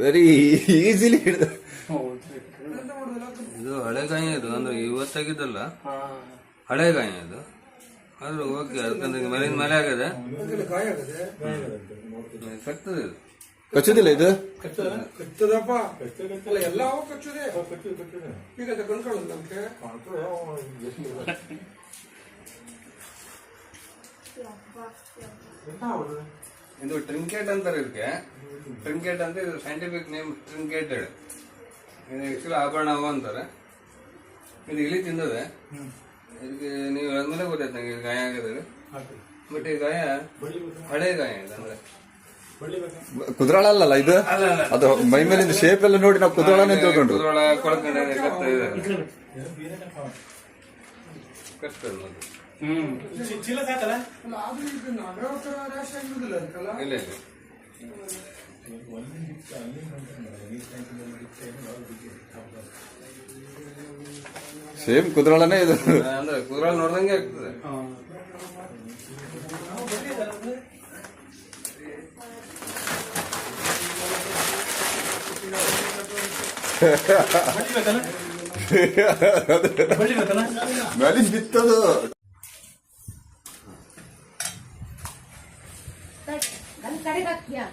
Very easily ಹಿಡಿದು. ಇದು ಹಳೆ ಗಾಯ ಇದು ಅಂದ್ರೆ ಇವತ್ತಾಗಿದ್ದಲ್ಲ. ಹಳೆ ಗಾಯ ಇದು ಆದ್ರೂ ಓಕೆ ಅದಕ್ಕಂದ್ರೆ ಮೇಲಿನ ಮೇಲೆ ಆಗಿದೆ. ಕಟ್ತದೆ ಇದು? ಕಚ್ಚುದಿಲ್ಲ ಇದು ಕಚ್ಚದಪ್ಪ. ಅಲ್ಲ ಎಲ್ಲ ಕಚ್ಚುದೆ. ಈಗ ಅದು ಕಣ್ಕೊಳ್ಳೋದು ನಮ್ಗೆ. ಇದು ಟ್ರಿಂಕೆಟ್ ಅಂತಾರೆ ಇದಕ್ಕೆ ಟ್ರಿಂಕೆಟ್ ಅಂತ ಇದು ಸೈಂಟಿಫಿಕ್ ನೇಮ್ ಟ್ರಿಂಕೆಟೆಡ್ ಇದು ಆಕ್ಚುಲಿ ಆಭರಣ ಅವ ಅಂತಾರೆ. ಇದು ಇಲಿ ತಿಂದದೆ. ಇದಕ್ಕೆ ನೀವು ಅಂದ್ರೆ ಗೊತ್ತಾಯ್ತು ನಂಗೆ ಇದು ಗಾಯ ಆಗಿದೆ ಬಟ್ ಈ ಗಾಯ ಹಳೆ ಗಾಯ ಇದೆ ಅಂದ್ರೆ. ಕುದ್ರಾಳ ಅಲ್ಲಲ್ಲ ಇದು? ಅದು ಮೈ ಮೇಲಿಂದ ಶೇಪ್ ಎಲ್ಲ ನೋಡಿ ನಾವು ಕುದ್ರಾಳನೇ ತಿಳ್ಕೊಂಡು ಕುದ್ರೋಳ ಕೊಳಕಂಡ ಕಷ್ಟ ಇದೆ ಕಷ್ಟ. ಹ್ಮ್. ಚೀಲ ಸಾಕಲ್ಲ ಇಲ್ಲ ಇಲ್ಲ. ಸೇಮ್ ಕುದ್ರಳನೇ ಇದು. ಅಂದ್ರೆ ಕುದ್ರೋಳ ನೋಡ್ದಂಗೆ ಆಗ್ತದೆ. ಮೇಲಿಂದ ಬಿತ್ತದು. 誰がいや。